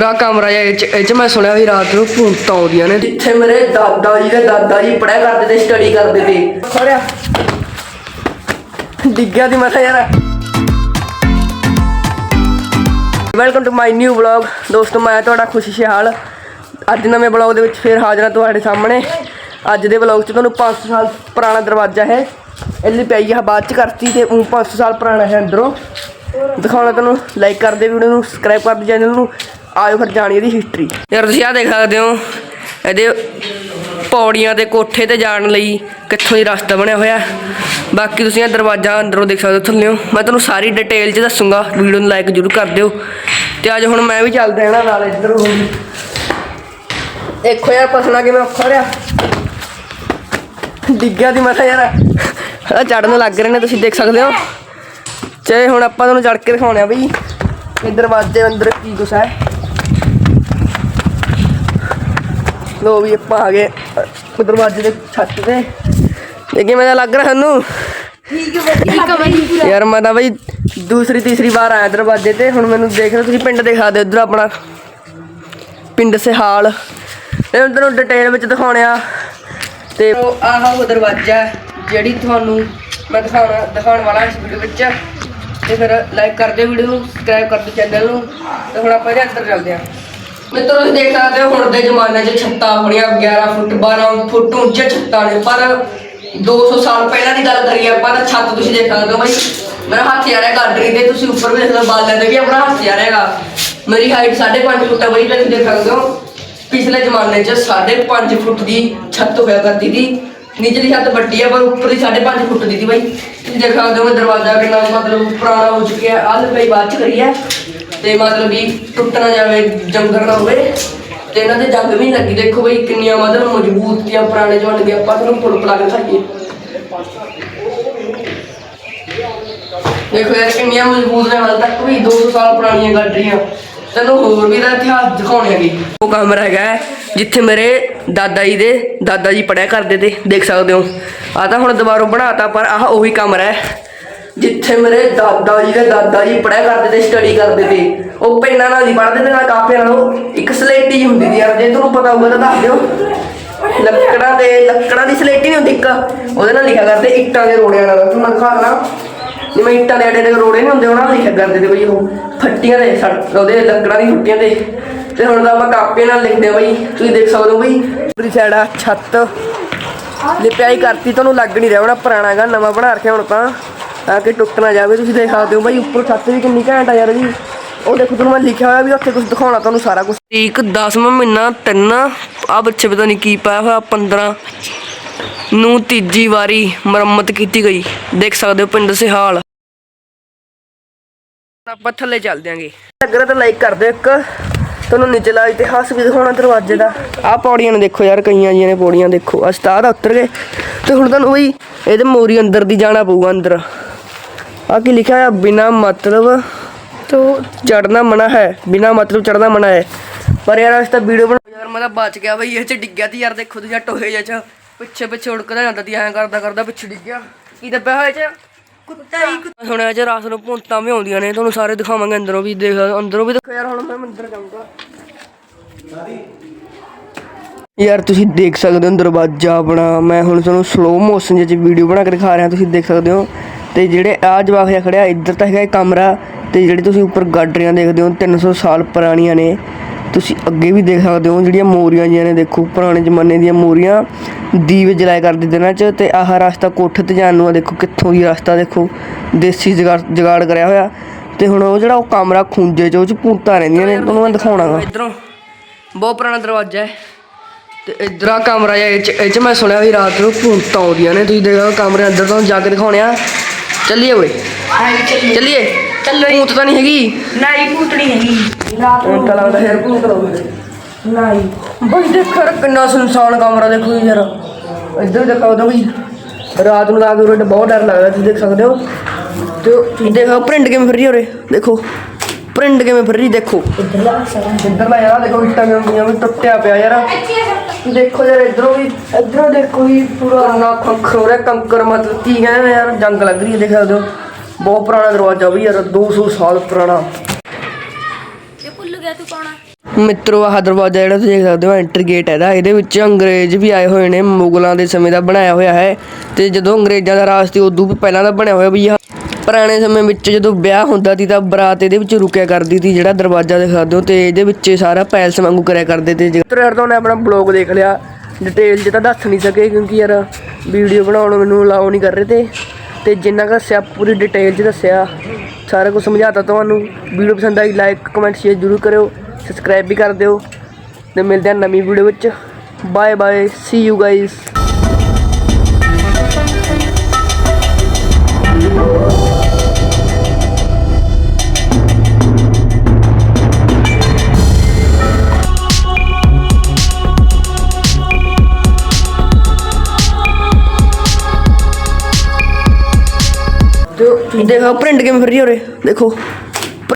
ਦਾ ਕਮਰਾ ਜਿਹਾ, ਇਹ ਚ ਮੈਂ ਸੁਣਿਆ ਵੀ ਰਾਤ ਨੂੰ ਭੂਤਾਂ ਆਉਂਦੀਆਂ ਨੇ। ਜਿੱਥੇ ਮੇਰੇ ਦਾਦਾ ਜੀ ਦੇ ਦਾਦਾ ਜੀ ਪੜਿਆ ਕਰਦੇ ਤੇ ਸਟੱਡੀ ਕਰਦੇ ਤੇ। ਖੜਿਆ ਡਿੱਗਿਆ ਦੀ ਮਥਾ ਯਾਰ। Welcome to my new vlog ਦੋਸਤੋ, ਮੈਂ ਤੁਹਾਡਾ ਖੁਸ਼ੀ ਸ਼ਹਾਲ ਅੱਜ ਨਵੇਂ ਵਲੌਗ ਦੇ ਵਿੱਚ ਫੇਰ ਹਾਜ਼ਰ ਹਾਂ ਤੁਹਾਡੇ ਸਾਹਮਣੇ। ਅੱਜ ਦੇ ਵਲੌਗ 'ਚ ਤੁਹਾਨੂੰ 500 ਸਾਲ ਪੁਰਾਣਾ ਦਰਵਾਜ਼ਾ ਹੈ। ਇਹਦੀ ਪਈ ਆ, ਬਾਅਦ 'ਚ ਕਰਤੀ ਤੇ ਉਹ 500 ਸਾਲ ਪੁਰਾਣਾ ਹੈ ਅੰਦਰੋਂ। ਦਿਖਾਉਣਾ ਤੁਹਾਨੂੰ ਲਾਈਕ ਕਰਦੇ ਵੀਡੀਓ ਨੂੰ ਸਬਸਕ੍ਰਾਈਬ ਕਰਦੇ ਚੈਨਲ ਨੂੰ। ਆਇਓ ਫਿਰ ਜਾਣੀ ਇਹਦੀ ਹਿਸਟਰੀ ਯਾਰ ਤੁਸੀਂ ਆ ਦੇਖ ਸਕਦੇ ਹੋ, ਇਹਦੇ ਪੌੜੀਆਂ ਤੇ ਕੋਠੇ ਤੇ ਜਾਣ ਲਈ ਕਿੱਥੋਂ ਦੀ ਰਸਤਾ ਬਣਿਆ ਹੋਇਆ। ਬਾਕੀ ਤੁਸੀਂ ਇਹ ਦਰਵਾਜ਼ਾ ਅੰਦਰੋਂ ਦੇਖ ਸਕਦੇ ਹੋ, ਥੱਲਿਓ। ਮੈਂ ਤੁਹਾਨੂੰ ਸਾਰੀ ਡਿਟੇਲ 'ਚ ਦੱਸੂਗਾ ਵੀਡੀਓ ਨੂੰ ਲਾਈਕ ਜ਼ਰੂਰ ਕਰ ਦਿਓ। ਤੇ ਅੱਜ ਹੁਣ ਮੈਂ ਵੀ ਚੱਲਦਾ ਹਾਂ ਨਾਲ ਇੱਧਰ ਨੂੰ। ਦੇਖੋ ਯਾਰ ਪਸਣਾ ਕਿਵੇਂ ਔਖਾ ਰਿਹਾ। ਡਿੱਗਿਆ ਦੀ ਮਥਾ ਯਾਰ। ਆ ਚੜਨ ਲੱਗ ਰਹੇ ਨੇ, ਤੁਸੀਂ ਦੇਖ ਸਕਦੇ ਹੋ। ਤੇ ਹੁਣ ਆਪਾਂ ਤੁਹਾਨੂੰ ਚੜ ਕੇ ਦਿਖਾਉਣੇ ਆ ਬਈ, ਇਹ ਦਰਵਾਜ਼ੇ ਅੰਦਰ ਕੀ ਕੁਛ ਹੈ। ਲੋ ਵੀ ਆਪਾਂ ਆ ਗਏ ਦਰਵਾਜ਼ੇ ਦੇ ਛੱਤ ਤੇ। ਇਹ ਕਿਵੇਂ ਦਾ ਲੱਗ ਰਿਹਾ ਤੁਹਾਨੂੰ ਯਾਰ ਮੈਂ ਤਾਂ ਬਈ ਦੂਸਰੀ ਤੀਸਰੀ ਵਾਰ ਆਇਆ ਦਰਵਾਜ਼ੇ ਤੇ। ਹੁਣ ਮੈਨੂੰ ਦੇਖ ਲਓ ਤੁਸੀਂ ਪਿੰਡ ਦਿਖਾ ਦਿਓ ਇੱਧਰ ਆਪਣਾ। ਪਿੰਡ ਸਿਹਾਲ। ਇਹ ਹੁਣ ਤੁਹਾਨੂੰ ਡਿਟੇਲ ਵਿੱਚ ਦਿਖਾਉਣਿਆ ਤੇ ਉਹ ਆਹ ਉਹ ਦਰਵਾਜ਼ਾ ਹੈ, ਜਿਹੜੀ ਤੁਹਾਨੂੰ ਮੈਂ ਦਿਖਾਉਣਾ ਦਿਖਾਉਣ ਵਾਲਾ ਇਸ ਵੀਡੀਓ ਵਿੱਚ। ਤੇ ਫਿਰ ਲਾਈਕ ਕਰ ਦਿਓ ਵੀਡੀਓ ਨੂੰ ਸਬਸਕ੍ਰਾਈਬ ਕਰ ਦਿਓ ਚੈਨਲ ਨੂੰ। ਤੇ ਹੁਣ ਆਪਾਂ ਇਹਦੇ ਅੰਦਰ ਚੱਲਦੇ ਹਾਂ ਮਿੱਤਰੋ, ਤੁਸੀਂ ਦੇਖ ਸਕਦੇ ਹੋ, ਹੁਣ ਦੇ ਜ਼ਮਾਨੇ 'ਚ ਛੱਤਾਂ ਬੜੀਆਂ 11 ਫੁੱਟ 12 ਫੁੱਟ ਉੱਚੇ ਛੱਤਾਂ ਨੇ। ਪਰ 200 ਸਾਲ ਪਹਿਲਾਂ ਦੀ ਗੱਲ ਕਰੀਏ ਆਪਾਂ, ਤਾਂ ਛੱਤ ਤੁਸੀਂ ਦੇਖ ਸਕਦੇ ਹੋ ਬਾਈ, ਮੇਰਾ ਹੱਥ ਜਾ ਰਿਹਾ ਗਾਡਰੀ ਤੇ ਤੁਸੀਂ ਉੱਪਰ ਵੀ ਦੇਖ ਸਕਦੇ ਹੋ ਬਾਲਿਆਂ ਵੀ ਆਪਣਾ ਹੱਥ ਜਾ ਰਿਹਾਗਾ ਮੇਰੀ ਹਾਈਟ 5.5 ਫੁੱਟ ਹੈ ਬਾਈ ਤੁਸੀਂ ਦੇਖ ਸਕਦੇ ਹੋ, ਪਿਛਲੇ ਜ਼ਮਾਨੇ 'ਚ 5.5 ਫੁੱਟ ਦੀ ਛੱਤ ਹੋਇਆ ਕਰਦੀ ਸੀ। ਨੀਚਲੀ ਛੱਤ ਵੱਡੀ ਹੈ ਪਰ ਉੱਪਰ ਦੀ 5.5 ਫੁੱਟ ਦੀ ਸੀ ਬਾਈ। ਤੁਸੀਂ ਦੇਖ ਸਕਦੇ ਹੋ ਕਿ ਦਰਵਾਜ਼ਾ ਕਿੰਨਾ ਮਤਲਬ ਪੁਰਾਣਾ ਹੋ ਚੁੱਕਿਆ ਹੈ ਆਹ ਲੰਬਾਈ ਬਾਅਦ 'ਚ ਕਰੀ ਹੈ ਤੇ ਮਤਲਬ ਵੀ ਟੁੱਟ ਨਾ ਜਾਵੇ ਜੰਗਰ ਨਾ ਹੋਵੇ ਤੇ ਇਹਨਾਂ ਦੇ ਜੰਗ ਵੀ ਨੀ ਲੱਗੀ। ਦੇਖੋ ਬਈ ਕਿੰਨੀਆਂ ਮਤਲਬ ਮਜ਼ਬੂਤ ਦੀਆਂ ਪੁਰਾਣੇ ਜਮਾਨੇ ਦੀਆਂ ਆਪਾਂ ਤੁਹਾਨੂੰ ਪੁਲ ਪਲਾ ਕੇ ਖਾਈਏ ਦੇਖੋ ਯਾਰ ਕਿੰਨੀਆਂ ਮਜ਼ਬੂਤ ਨੇ ਹਾਲ ਤੱਕ ਵੀ 200 ਸਾਲ ਪੁਰਾਣੀਆਂ ਗੱਡੀਆਂ ਤੈਨੂੰ ਹੋਰ ਵੀ ਦਾ ਇਤਿਹਾਸ ਦਿਖਾਉਣੇ ਹੈਗੇ। ਉਹ ਕਮਰਾ ਹੈਗਾ ਹੈ, ਜਿੱਥੇ ਮੇਰੇ ਦਾਦਾ ਜੀ ਦੇ ਦਾਦਾ ਜੀ ਪੜਿਆ ਕਰਦੇ ਤੇ ਦੇਖ ਸਕਦੇ ਹੋ। ਆ ਤਾਂ ਹੁਣ ਦੁਬਾਰਾ ਬਣਾਤਾ ਪਰ ਆਹ ਉਹੀ ਕਮਰਾ ਹੈ ਜਿੱਥੇ ਮੇਰੇ ਦਾਦਾ ਜੀ ਦੇ ਦਾਦਾ ਜੀ ਪੜਿਆ ਕਰਦੇ ਤੇ ਸਟੱਡੀ ਕਰਦੇ ਤੇ, ਉਹ ਪੈਨਾਂ ਨਾਲ ਨਹੀਂ ਪੜ੍ਹਦੇ ਤੇ ਨਾਲ ਕਾਪੀਆਂ ਨਾਲ ਇੱਕ ਸਲੇਟੀ ਜਿਹੀ ਹੁੰਦੀ ਸੀ ਯਾਰ, ਜੇ ਤੁਹਾਨੂੰ ਪਤਾ ਹੋਊਗਾ ਤਾਂ ਦੱਸ ਦਿਓ। ਲੱਕੜਾਂ ਦੇ ਲੱਕੜਾਂ ਦੀ ਸਲੇਟੀ ਨਹੀਂ ਹੁੰਦੀ ਇੱਕ, ਉਹਦੇ ਨਾਲ ਲਿਖਿਆ ਕਰਦੇ, ਇੱਟਾਂ ਦੇ ਰੋੜਿਆਂ ਨਾਲ। ਤੁਹਾਨੂੰ ਮੈਂ ਦਿਖਾਉਣਾ ਜਿਵੇਂ ਇੱਟਾਂ ਦੇ ਐਡੇ ਐਡੇ ਰੋੜੇ ਨਹੀਂ ਹੁੰਦੇ, ਉਹਨਾਂ ਨਾਲ ਲਿਖਿਆ ਕਰਦੇ ਤੇ ਬਈ ਉਹ ਫੱਟੀਆਂ ਦੇ ਉਹਦੇ ਲੱਕੜਾਂ ਦੀ ਫੱਟੀਆਂ ਤੇ। ਤੇ ਹੁਣ ਤਾਂ ਆਪਾਂ ਕਾਪੀਆਂ ਨਾਲ ਲਿਖਦੇ ਆ ਬਈ, ਤੁਸੀਂ ਦੇਖ ਸਕਦੇ ਹੋ ਬਈ ਪੂਰੀ ਸਾਈਡ ਆ ਛੱਤ। ਲਿਪਿਆਈ ਕਰਤੀ, ਤੁਹਾਨੂੰ ਲੱਗ ਨਹੀਂ ਰਿਹਾ ਹੋਣਾ ਪੁਰਾਣਾ ਹੈਗਾ, ਨਵਾਂ ਬਣਾ ਰੱਖਿਆ ਹੁਣ ਤਾਂ ਤਾਂ ਕਿ ਟੁੱਟ ਨਾ ਜਾਵੇ ਤੁਸੀਂ ਦੇਖ ਸਕਦੇ ਹੋ ਬਾਈ ਉੱਪਰ ਛੱਤ ਵੀ ਕਿੰਨੀ ਘੈਂਟ ਆ ਯਾਰ ਜੀ। ਉਹ ਦੇਖੋ ਤੁਹਾਨੂੰ ਮੈਂ ਲਿਖਿਆ ਹੋਇਆ ਵੀ ਉੱਥੇ ਕੁਝ ਦਿਖਾਉਣਾ ਤੁਹਾਨੂੰ ਸਾਰਾ ਕੁਝ ਇੱਕ 10ਵਾਂ ਮਹੀਨਾ ਤਿੰਨ ਆ ਬੱਚੇ ਪਤਾ ਨਹੀਂ ਕੀ ਪਾਇਆ ਹੋਇਆ 15 ਨੂੰ ਤੀਜੀ ਵਾਰੀ ਮੁਰੰਮਤ ਕੀਤੀ ਗਈ। ਦੇਖ ਸਕਦੇ ਹੋ ਪਿੰਡ ਸਿਹਾਲ। ਆਪਾਂ ਥੱਲੇ ਚੱਲ ਦਿਆਂਗੇ। ਅਗਰ ਤਾਂ ਲਾਈਕ ਕਰ ਦਿਓ ਇੱਕ ਤੁਹਾਨੂੰ ਨਿਚਲਾ ਇਤਿਹਾਸ ਵੀ ਦਿਖਾਉਣਾ ਦਰਵਾਜ਼ੇ ਦਾ। ਆਹ ਪੌੜੀਆਂ ਨੇ ਦੇਖੋ ਯਾਰ ਕਈਆਂ ਜੀਆਂ ਨੇ ਪੌੜੀਆਂ ਦੇਖੋ। ਅਸਤਾਦ ਉੱਤਰ ਗਏ। ਤੇ ਹੁਣ ਤੁਹਾਨੂੰ ਬਈ ਇਹਦੇ ਮੋਰੀ ਅੰਦਰ ਦੀ ਜਾਣਾ ਪਊਗਾ ਅੰਦਰ। ਆ ਕੀ ਲਿਖਿਆ ਹੈ ਬਿਨਾ ਮਤਲਬ ਤੋਂ ਚੜਨਾ ਮਨਾ ਹੈ। ਬਿਨਾ ਮਤਲਬ ਚੜਨਾ ਮਨਾ ਹੈ। ਪਰ ਯਾਰ ਇਸ ਤਾਂ ਵੀਡੀਓ ਬਣਾ ਯਾਰ ਮੈਂ ਤਾਂ ਬਚ ਗਿਆ ਬਈ ਇਹ ਚ ਡਿੱਗਿਆ ਤੀ ਯਾਰ ਦੇਖੋ ਤੁਸੀਂ ਟੋਹੇ ਜਿਹਾ ਚ। ਪਿੱਛੇ ਪਿੱਛੇ ਉੜਕਦਾ ਜਾਂਦਾ ਤੀ ਐਂ ਕਰਦਾ ਕਰਦਾ ਪਿੱਛੇ ਡਿੱਗਿਆ ਕੀ ਦੱਬਿਆ ਹੋਇਆ ਚ? ਕੁੱਤਾ। ਹੀ ਸੁਣਿਆ ਜੇ ਰਾਤ ਨੂੰ ਭੂਤਾਂ ਵੀ ਆਉਂਦੀਆਂ ਨੇ ਤੁਹਾਨੂੰ ਸਾਰੇ ਦਿਖਾਵਾਂਗੇ ਅੰਦਰੋਂ ਵੀ ਦੇਖ ਅੰਦਰੋਂ ਵੀ ਦੇਖੋ ਯਾਰ ਹੁਣ ਮੈਂ ਮੰਦਰ ਜਾਊਂਗਾ। ਯਾਰ ਤੁਸੀਂ ਦੇਖ ਸਕਦੇ ਹੋ ਦਰਵਾਜ਼ਾ ਆਪਣਾ। ਮੈਂ ਹੁਣ ਤੁਹਾਨੂੰ ਸਲੋ ਮੋਸ਼ਨ ਵਿੱਚ ਵੀਡੀਓ ਬਣਾ ਕੇ ਦਿਖਾ ਰਿਹਾ ਤੁਸੀਂ ਦੇਖ ਸਕਦੇ ਹੋ। ਤੇ ਜਿਹੜੇ ਆ ਜਵਾਕ ਜਿਹਾ ਖੜਿਆ, ਇੱਧਰ ਤਾਂ ਹੈਗਾ ਇਹ ਕਮਰਾ ਤੇ ਜਿਹੜੇ ਤੁਸੀਂ ਉੱਪਰ ਗਾਡਰੀਆਂ ਦੇਖਦੇ ਹੋ 300 ਸਾਲ ਪੁਰਾਣੀਆਂ ਨੇ। ਤੁਸੀਂ ਅੱਗੇ ਵੀ ਦੇਖ ਸਕਦੇ ਹੋ, ਜਿਹੜੀਆਂ ਮੋਰੀਆਂ ਜੀਆਂ ਨੇ, ਦੇਖੋ ਪੁਰਾਣੇ ਜ਼ਮਾਨੇ ਦੀਆਂ ਮੋਰੀਆਂ। ਦੀਵੇ ਜਲਾਇਆ ਕਰਦੇ ਦਿਨਾਂ 'ਚ ਤੇ ਆਹ ਰਸਤਾ ਕੋਠੇ ਤੇ ਜਾਣ ਨੂੰ ਆ, ਦੇਖੋ ਕਿੱਥੋਂ ਦੀ ਰਸਤਾ, ਦੇਖੋ ਦੇਸੀ ਜਗਾੜ ਕਰਿਆ ਹੋਇਆ। ਤੇ ਹੁਣ ਉਹ ਜਿਹੜਾ ਉਹ ਕਮਰਾ ਖੁੰਝੇ 'ਚ, ਉਹ 'ਚ ਭੂਤਾਂ ਰਹਿੰਦੀਆਂ ਨੇ, ਤੁਹਾਨੂੰ ਮੈਂ ਦਿਖਾਉਣਾਗਾ। ਇਧਰੋਂ, ਬਹੁਤ ਪੁਰਾਣਾ ਦਰਵਾਜ਼ਾ ਹੈ। ਤੇ ਇਧਰ ਕਮਰਾ ਜਿਹਾ, ਇਹ ਚ ਮੈਂ ਸੁਣਿਆ ਵੀ ਰਾਤ ਨੂੰ ਭੂਤਾਂ ਆਉਂਦੀਆਂ ਨੇ, ਤੁਸੀਂ ਦੇਖੋ ਕਮਰੇ ਅੰਦਰ ਤੋਂ ਜਾ ਕੇ ਦਿਖਾਉਣੇ ਆ। ਚੱਲੀਏ ਓਏ। ਚੱਲੀਏ। ਚੱਲੋ ਭੂਤ ਤਾਂ ਨਹੀਂ ਹੈਗੀ। ਨਹੀਂ ਭੂਤਣੀ ਹੈਗੀ। ਰਾਤ ਹੁਣ ਤਾਂ ਲੱਗਦਾ ਯਾਰ ਭੂਤ ਲਾਉਂਦੇ ਨਹੀਂ ਬਈ ਦੇਖੋ ਯਾਰ ਕਿੰਨਾ ਸੁਨਸਾਨ ਕਮਰਾ ਦੇਖੋ ਯਾਰ। ਇੱਧਰ ਦੇਖੋ ਉਹਦਾ ਵੀ ਰਾਤ ਨੂੰ ਲਾ ਕੇ ਉਰੇ ਬਹੁਤ ਡਰ ਲੱਗਦਾ ਤੁਸੀਂ ਦੇਖ ਸਕਦੇ ਹੋ। ਤੇ ਦੇਖੋ ਪ੍ਰਿੰਟ ਕਿਵੇਂ ਫਿਰ ਰਹੀ ਉਰੇ? ਦੇਖੋ। ਪ੍ਰਿੰਟ ਕਿਵੇਂ ਫਿਰ ਰਹੀ ਦੇਖੋ। ਇੱਧਰਲਾ ਪਾਸਾ ਇੱਧਰਲਾ ਯਾਰ ਦੇਖੋ ਇੱਟਾਂ ਕਿਵੇਂ ਵੀ ਟੁੱਟਿਆ ਪਿਆ ਯਾਰ। ਦੇਖੋ ਯਾਰ ਇਧਰੋਂ ਵੀ ਇਧਰੋਂ ਦੇਖੋ ਜੀ ਪੂਰਾ ਨਾ ਖੰਖਰ ਹੋ ਰਿਹਾ ਕੰਕਰ ਮਤਲਬ ਕੀ ਕਹਿੰਦੇ ਯਾਰ ਜੰਗ ਲੱਗ ਰਹੀ ਹੈ ਦੇਖ ਸਕਦੇ ਹੋ ਬਹੁਤ ਪੁਰਾਣਾ ਦਰਵਾਜ਼ਾ ਵੀ ਯਾਰ 200 ਸਾਲ ਪੁਰਾਣਾ। ਇਹ ਭੁੱਲ ਗਿਆ ਤੂੰ ਕੌਣਾ ਮਿੱਤਰੋ ਆਹ ਦਰਵਾਜ਼ਾ ਜਿਹੜਾ ਤੁਸੀਂ ਦੇਖ ਸਕਦੇ ਹੋ ਐਂਟਰ ਗੇਟ ਹੈ ਇਹਦਾ। ਇਹਦੇ ਵਿੱਚ ਅੰਗਰੇਜ਼ ਵੀ ਆਏ ਹੋਏ ਨੇ ਮੁਗਲਾਂ ਦੇ ਸਮੇਂ ਦਾ ਬਣਾਇਆ ਹੋਇਆ ਹੈ। ਤੇ ਜਦੋਂ ਅੰਗਰੇਜ਼ਾਂ ਦਾ ਰਾਜ ਸੀ ਉਦੋਂ ਵੀ ਪਹਿਲਾਂ ਦਾ ਬਣਿਆ ਹੋਇਆ ਵੀ ਪੁਰਾਣੇ ਸਮੇਂ ਵਿੱਚ ਜਦੋਂ ਵਿਆਹ ਹੁੰਦਾ ਸੀ ਤਾਂ ਬਰਾਤ ਇਹਦੇ ਵਿੱਚ ਰੁਕਿਆ ਕਰਦੀ ਸੀ, ਜਿਹੜਾ ਦਰਵਾਜ਼ਾ ਦੇਖ ਸਕਦੇ ਹੋ ਤੇ ਇਹਦੇ ਵਿੱਚ ਸਾਰਾ ਪੈਲਸ ਵਾਂਗੂ ਕਰਿਆ ਕਰਦੇ ਤੇ ਮਿੱਤਰੋ ਯਾਰ, ਤੁਹਾਨੂੰ ਆਪਣਾ ਬਲੌਗ ਦੇਖ ਲਿਆ। ਡਿਟੇਲ 'ਚ ਤਾਂ ਦੱਸ ਨਹੀਂ ਸਕੇ ਕਿਉਂਕਿ ਯਾਰ ਵੀਡੀਓ ਬਣਾਉਣ ਮੈਨੂੰ ਅਲਾਉ ਨਹੀਂ ਕਰ ਰਹੇ ਤੇ। ਤੇ ਜਿੰਨਾ ਕੁ ਦੱਸਿਆ, ਪੂਰੀ ਡਿਟੇਲ 'ਚ ਦੱਸਿਆ। ਸਾਰਾ ਕੁਝ ਸਮਝਾਤਾ ਤੁਹਾਨੂੰ। ਵੀਡੀਓ ਪਸੰਦ ਆਈ ਲਾਈਕ ਕਮੈਂਟ ਸ਼ੇਅਰ ਜ਼ਰੂਰ ਕਰਿਓ। ਸਬਸਕ੍ਰਾਈਬ ਵੀ ਕਰ ਦਿਓ। ਤੇ ਮਿਲਦੇ ਹਾਂ ਨਵੀਂ ਵੀਡੀਓ ਵਿੱਚ। Bye bye see you guys ਦੇਖੋ ਪ੍ਰਿੰਟ ਕਿਵੇਂ ਫਿਰ ਰਹੀ ਹੋ ਰੇ ਦੇਖੋ।